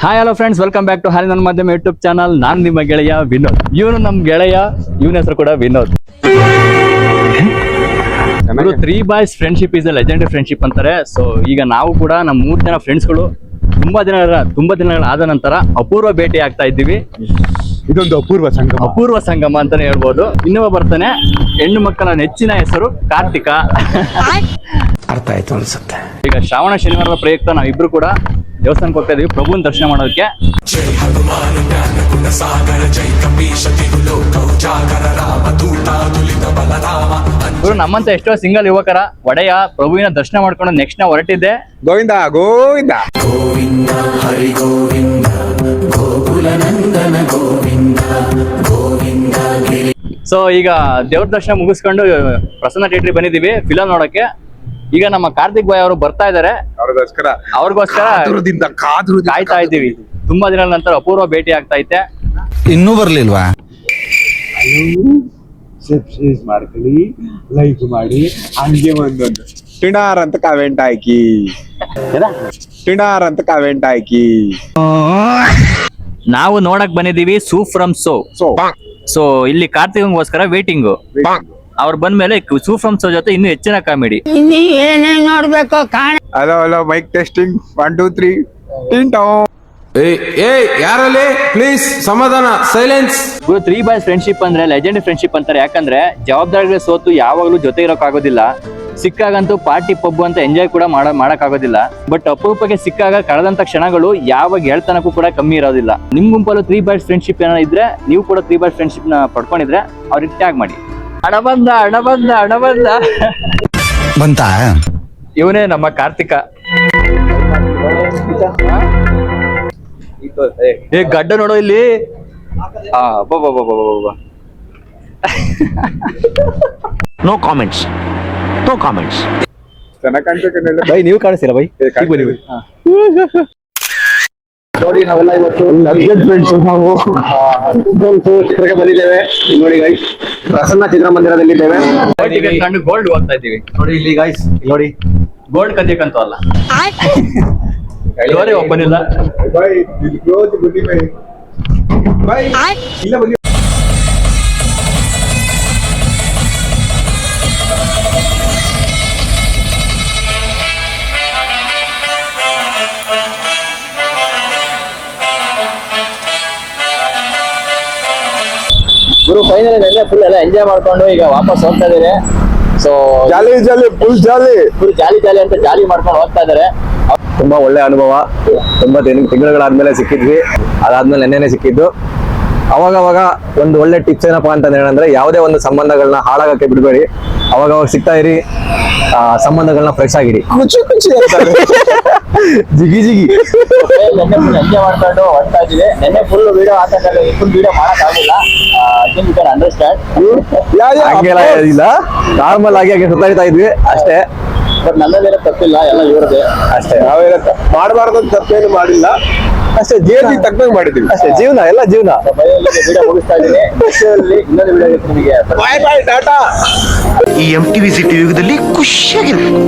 Hi hello friends welcome back to ಹಾಲಿ ನನ್ನ ಮಾಧ್ಯಮ YouTube channel ನಾನು ನಿಮ್ಮ ಗೆಳೆಯ ವಿನೋದ್. ಇವನು ನಮ್ಮ ಗೆಳೆಯ ಇವನ ಹೆಸರು ಕೂಡ ವಿನೋದ್. ಇವರು three boys friendship is legendary friendship ಅಂತಾರೆ. ಸೊ ಈಗ ನಾವು ಕೂಡ ನಮ್ಮ ಮೂರು ಜನ ಫ್ರೆಂಡ್ಸ್ಗಳು ತುಂಬಾ ದಿನಗಳ ತುಂಬಾ ದಿನಗಳಾದ ನಂತರ ಅಪೂರ್ವ ಭೇಟಿ ಆಗ್ತಾ ಇದ್ದೀವಿ. ಇದೊಂದು ಅಪೂರ್ವ ಸಂಗಮ. ಅಪೂರ್ವ ಸಂಗಮ ಅಂತಾನೆ ಹೇಳ್ಬೋದು. ಇನ್ನೊಬ್ಬ ಬರ್ತಾನೆ. ಹೆಣ್ಣು ಮಕ್ಕಳ ನೆಚ್ಚಿನ ಹೆಸರು ಕಾರ್ತಿಕ. ಅರ್ಥ ಆಯ್ತು ಅನ್ಸುತ್ತೆ ಈಗ ಶ್ರಾವಣ ಶನಿವಾರದ ಪ್ರಯುಕ್ತ ನಾವಿಬ್ರು ಕೂಡ ದೇವಸ್ಥಾನಕ್ಕೆ ಹೋಗ್ತಾ ಇದೀವಿ ಪ್ರಭುನ ದರ್ಶನ ಮಾಡೋದಕ್ಕೆ. ಇವರು ನಮ್ಮಂತ ಎಷ್ಟೋ ಸಿಂಗಲ್ ಯುವಕರ ಒಡೆಯ ಪ್ರಭುವಿನ ದರ್ಶನ ಮಾಡ್ಕೊಂಡು ನೆಕ್ಸ್ಟ್ ನಾವು ಹೊರಟಿದ್ದೆ. ಗೋವಿಂದ ಗೋವಿಂದ. ಸೊ ಈಗ ದೇವ್ರ ದರ್ಶನ ಮುಗಿಸ್ಕೊಂಡು ಪ್ರಸನ್ನ ಟೇಟ್ರಿ ಬಂದಿದ್ದೀವಿ. ಫಿಲಮ್ ನೋಡಕ್ಕೆ. ಈಗ ನಮ್ಮ ಕಾರ್ತಿಕ್ ಬಾಯ್ ಅವರು ಬರ್ತಾ ಇದ್ದಾರೆ. ಅವ್ರಿಗೋಸ್ಕರ. ಅವ್ರಿಗೋಸ್ಕರ ಕಾಯ್ತಾ ಇದ್ದೀವಿ. ತುಂಬಾ ದಿನಗಳ ನಂತರ ಅಪೂರ್ವ ಭೇಟಿ ಆಗ್ತಾ ಐತೆ. ಇನ್ನೂ ಬರ್ಲಿಲ್ವಾ? ಸಬ್ಸ್ಕ್ರೈಬ್ ಮಾಡ್ಕೊಳ್ಳಿ ಲೈಕ್ ಮಾಡಿ ಹಂಗೆ ಒಂದೊಂದು. ಟಿಣಾರ್ ಅಂತ ಕಾವೆಂಟ್ ಹಾಕಿ. ಟಿಣಾರ್ ಅಂತ ಕಾವೆಂಟ್ ಹಾಕಿ. ನಾವು ನೋಡಕ್ ಬಂದಿದ್ದೀವಿ Su from So. So. So ಇಲ್ಲಿ ಕಾರ್ತಿಕ್ಗೋಸ್ಕರ ವೇಟಿಂಗು ಅವ್ರು ಬಂದ್ಮೇಲೆ ಮೇಲೆ ಫ್ರಮ್ ಸೋ ಜೊತೆ ಇನ್ನೂ ಹೆಚ್ಚಿನ ಕಾಮಿಡಿ. ಇನ್ನು ಏನೇನ್ ನೋಡ್ಬೇಕು ಕಾಣ hello hello mic testing one two three ಏ ಯಾರಲ್ಲಿ? ಪ್ಲೀಸ್ ಸಮಾಧಾನ ಸೈಲೆನ್ಸ್ ಇವರು ತ್ರೀ ಬಾಯ್ಸ್ ಫ್ರೆಂಡ್ಶಿಪ್ ಅಂದ್ರೆ ಲೆಜೆಂಡ್ ಫ್ರೆಂಡ್ಶಿಪ್ ಅಂತಾರೆ. ಯಾಕಂದ್ರೆ ಜವಾಬ್ದಾರಿಗಳ ಸೋತು ಯಾವಾಗಲೂ ಜೊತೆ ಇರೋಕ್ಕಾಗೋದಿಲ್ಲ. ಸಿಕ್ಕಾಗಂತೂ ಪಾರ್ಟಿ ಪಬ್ ಅಂತ ಎಂಜಾಯ್ ಕೂಡ ಮಾಡ ಮಾಡಕ್ಕಾಗೋದಿಲ್ಲ. ಬಟ್ ಅಪರೂಪಕ್ಕೆ ಸಿಕ್ಕಾಗ ಕಳೆದಂತ ಕ್ಷಣಗಳು ಯಾವಾಗ ಹೇಳ್ತನಕ್ಕೂ ಕೂಡ ಕಮ್ಮಿ ಇರೋದಿಲ್ಲ. ನಿಮ್ ಗುಂಪಲ್ಲೂ ತ್ರೀ ಬಾಯ್ಸ್ ಫ್ರೆಂಡ್ಶಿಪ್ ಏನೋ ಇದ್ರೆ ನೀವು ಕೂಡ ತ್ರೀ ಬಾಯ್ಸ್ ಫ್ರೆಂಡ್ಶಿಪ್ನ ಪಡ್ಕೊಂಡಿದ್ರೆ ಅವ್ರಿಗೆ ಟ್ಯಾಗ್ ಮಾಡಿ. ಹಣ ಬಂದ ಹಣ ಬಂದ ಹಣ ಬಂದ. ಬಂತಾ? ಇವನೇ ನಮ್ಮ ಕಾರ್ತಿಕ. ಏ ಗಡ್ಡ ನೋಡೋ ಇಲ್ಲಿ. ಆ ಬಾ ಬಾ ಬಾ ಬಾ ಬಾ ಬಾ. ನೋ ಕಾಮೆಂಟ್ಸ್ ನೋ ಕಾಮೆಂಟ್ಸ್ ಚೆನ್ನಾಗಿ ಬೈ ನೀವು ಕಾಣಿಸ್ತೀರಾ ಬೈ? ನೋಡಿ ನಾವೆಲ್ಲ ಇವತ್ತು ಲಗ್ಜರ್ ಫ್ರೆಂಡ್ಸ್ ನಾವು. ಚಿತ್ರಕ್ಕೆ ಬಂದಿದ್ದೇವೆ. ನೋಡಿ ಗೈಸ್ ಪ್ರಸನ್ನ ಚಿತ್ರಮಂದಿರದಲ್ಲಿದ್ದೇವೆ. ಗೋಲ್ಡ್ ಹೋಗ್ತಾ ಇದ್ದೀವಿ. ನೋಡಿ ಇಲ್ಲಿ ಗೈಸ್ ನೋಡಿ. ಗೋಲ್ಡ್ ಕದಿಯಕ್ಕಂತೂ ಅಲ್ಲ. ಇಳುವರಿ ಒಬ್ಬನಿಲ್ಲ. ಬೈ ಇಲ್ಲಿ ಗುರು ಫೈನಲ್ ನೆನ್ನೆ ಫುಲ್ ಎಲ್ಲ ಎಂಜಾಯ್ ಮಾಡ್ಕೊಂಡು ಈಗ ವಾಪಸ್ ಹೋಗ್ತಾ ಇದಾರೆ so jolly jolly full jolly. Full jolly jolly ಅಂತ ಜಾಲಿ ಮಾಡ್ಕೊಂಡು ಹೋಗ್ತಾ ಇದಾರೆ ತುಂಬಾ ಒಳ್ಳೆ ಅನುಭವ. ತುಂಬಾ ತಿಂಗಳುಗಳಾದ್ಮೇಲೆ ಸಿಕ್ಕಿದ್ವಿ. ಅದಾದ್ಮೇಲೆ ನೆನ್ನೆನೆ ಸಿಕ್ಕಿದ್ದು. ಅವಾಗ ಅವಾಗ ಒಂದು ಒಳ್ಳೆ ಟಿಪ್ಸ್ ಏನಪ್ಪಾ ಅಂತ ಹೇಳಂದ್ರೆ ಯಾವುದೇ ಒಂದು ಸಂಬಂಧಗಳನ್ನ ಹಾಳಾಗಕ್ಕೆ ಬಿಡಬೇಡಿ. ಅವಾಗ ಅವಾಗ ಸಿಗ್ತಾ ಇರಿ. ಆ, ಸಂಬಂಧಗಳನ್ನ ಫ್ರೆಶ್ ಆಗಿರಿ. ಖುಷಿ ಖುಷಿ ಜಿಗಿ ಜಿಗಿ. ನೆನ್ನೆ ಫುಲ್ ಎಂಜಾಯ್ ಮಾಡ್ಕೊಂಡು ಹೋಗ್ತಾ ಇದೀವಿ ನೆನ್ನೆ full video full video you can understand ಹಂಗೆಲ್ಲ ಇಲ್ಲ ನಾರ್ಮಲ್ ಆಗಿ ಹಾಗೆ ಸುತ್ತಾಡ್ತಾ ಇದ್ವಿ. ಅಷ್ಟೇ. ಬಟ್ ನನ್ನದೇನೋ ತಪ್ಪಿಲ್ಲ. ಎಲ್ಲ ಇವ್ರದೇ ಅಷ್ಟೇ. ನಾವೇನ ಮಾಡಬಾರ್ದು ತಪ್ಪೇನು ಮಾಡಿಲ್ಲ. ಅಷ್ಟೇ ಜೀವನ. ತಕ್ಕಂಗ್ ಮಾಡಿದೀವಿ ಅಷ್ಟೇ ಜೀವನ ಎಲ್ಲ ಜೀವನ. ಈ ಎಂ ಟಿ ವಿ ಸಿಟಿ ಯುಗದಲ್ಲಿ ಖುಷಿಯಾಗಿರ್ಬೇಕು.